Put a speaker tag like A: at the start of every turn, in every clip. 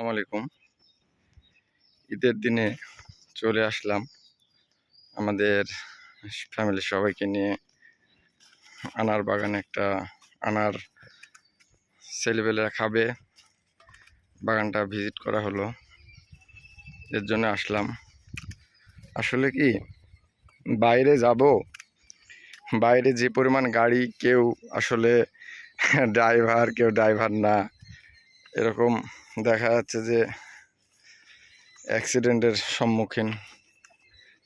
A: আসসালামু আলাইকুম। ঈদের দিনে চলে আসলাম আমাদের ফ্যামিলির সবাইকে নিয়ে। আনার বাগানে একটা আনার ছেলেবেলেরা খাবে। বাগানটা ভিজিট করা হলো। এর জন্য আসলাম। আসলে কি, বাইরে যাব, বাইরে যে পরিমাণ গাড়ি কেউ আসলে ড্রাইভার কেউ ড্রাইভার না, এরকম দেখা যাচ্ছে যে অ্যাক্সিডেন্টের সম্মুখীন।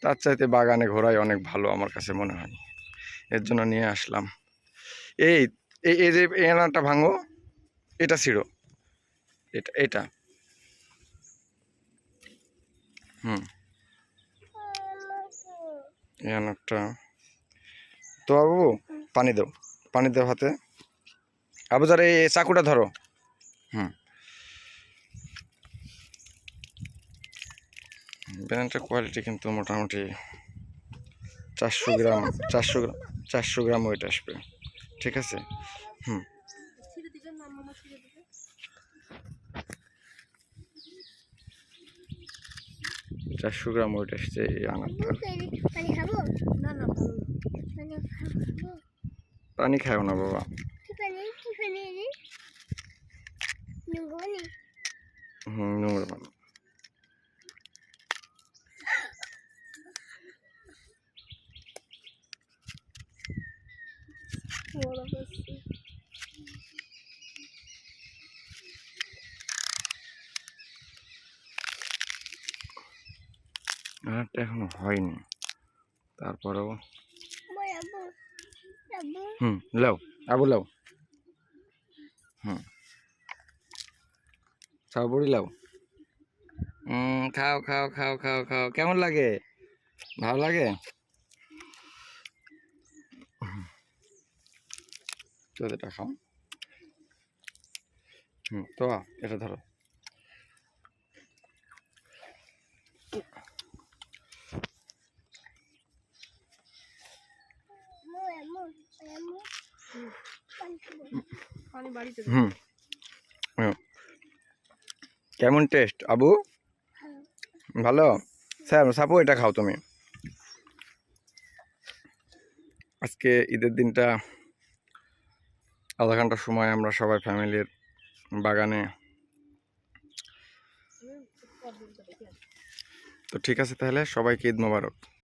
A: তার চাইতে বাগানে ঘোরাই অনেক ভালো আমার কাছে মনে হয়। এর জন্য নিয়ে আসলাম। এই এই এই যে এনাটা ভাঙো, এটা ছিঁড়ো। এটা এটা। হুম। এনারটা তো বাবু পানি দাও। পানি দাও হাতে। আবু যারা এই চাকুটা ধরো। হুম। ব্যানানটার কোয়ালিটি কিন্তু মোটামুটি চারশো গ্রাম চারশো গ্রাম চারশো গ্রাম ওয়েট আসবে ঠিক আছে? হুম। চারশো গ্রাম ওয়েট আসছে এই আনারটা।
B: পানি
A: খাও না বাবা। হুম নোংরা পানি।
C: বড়
A: এখনও হয়নি। তারপরেও হুম, লাও, আবু লাও। হুম। খাও বড়ি লাও। খাও খাও খাও খাও খাও। কেমন লাগে? ভালো লাগে? তো এটা খাও। হুম তো এটা ধরো। হুম। কেমন টেস্ট আবু? ভালো? স্যার সাপু এটা খাও তুমি। আজকে ঈদের দিনটা আধা ঘণ্টার সময় আমরা সবাই ফ্যামিলির বাগানে তো ঠিক আছে তাহলে সবাইকে ঈদ মোবারক।